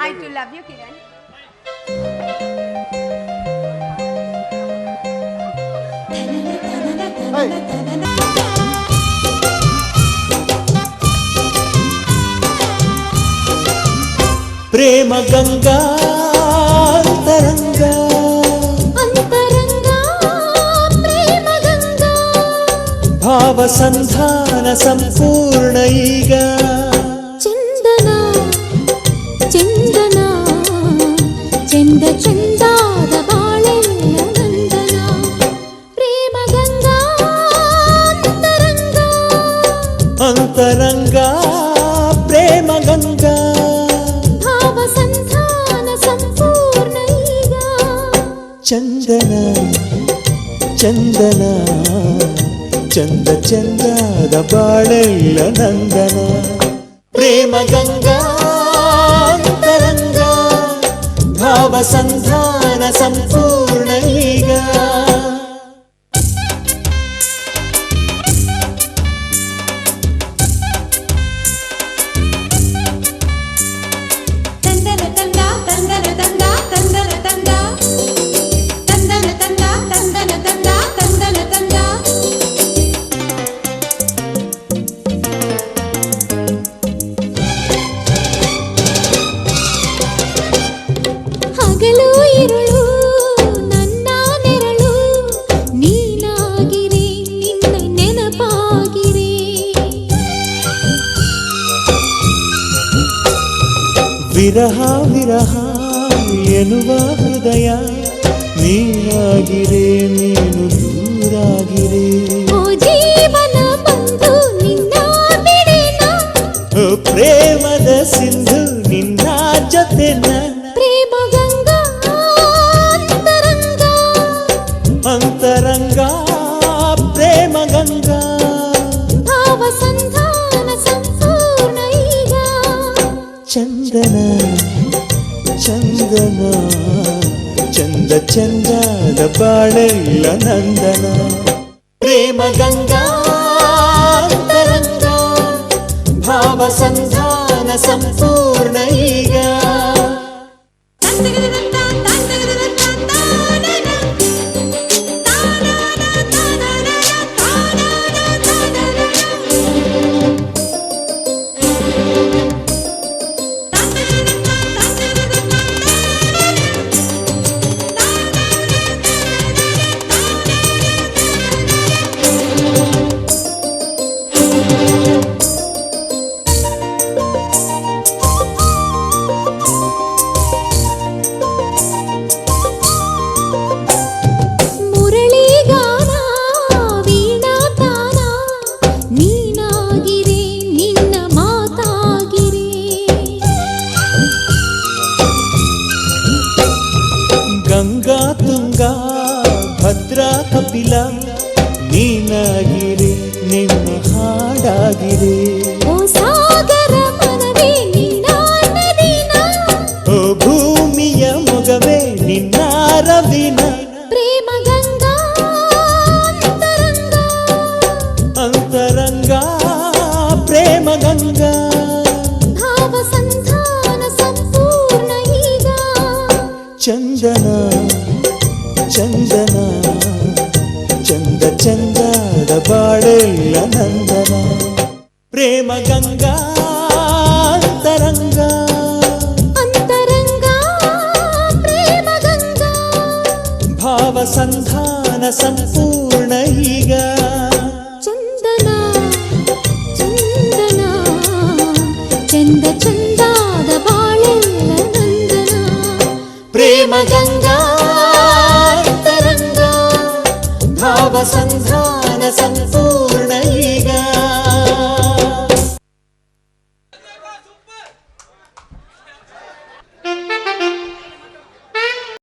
I too love you Kiran ప్రేమ గంగా తరంగా అంతరంగా ప్రేమ గంగా. భావ సంధాన సంపూర్ణయిగా చందన ಚಂದ ಚಂದಾದ ಬಾಳೆಲ್ಲ ನಂದನ ಪ್ರೇಮ ಗಂಗಾ ಅಂತರಂಗ ಅಂತರಂಗ ಪ್ರೇಮ ಗಂಗಾ ಭಾವ ಸಂಧಾನ ಸಂಪೂರ್ಣ ಈಗ ಚಂದನ ಚಂದನ ಚಂದ ಚಂದಾದ ಬಾಳೆಲ್ಲ ನಂದನ ಪ್ರೇಮ ಗಂಗಾ సంధాన సంపూర్ణయిగా ವಿರಹ ವಿರಹ ಎನ್ನುವ ಹೃದಯ ನೀರಾಗಿರೆ ನೀನು ದೂರಾಗಿರೆ. ಪ್ರೇಮದ ಸಿಂಧು ನಿನ್ನ ಜೊತೆ ನನ್ನ ಪ್ರೇಮದ ಚಂದನ ಚಂದ ಚಂದದ ಬಾಳೆಲ್ಲ ನಂದನ ಪ್ರೇಮ ಗಂಗಾ ಅಂತರಂಗ ಭಾವ ಸಂಧಾನ ಸಂಪೂರ್ಣ ಕಪಿಲ ನೀನಾಗಿರೆ ನಿನ್ನ ಹಾಡಾಗಿರೆ ಓ ಸಾಗರ ಮನವೇ ನಿನ್ನ ನದಿನ ಓ ಭೂಮಿಯ ಮೊಗವೇ ನಿನ್ನ పాడేళ్ళ నందన. ప్రేమ గంగా అంతరంగా. అంతరంగా ప్రేమ గంగా. భావ సంధాన సంపూర్ణ ఈగా. చందన చందన. చంద చందాద బాళెల్ల నందన. ప్రేమ గంగా భావ సంధాన sun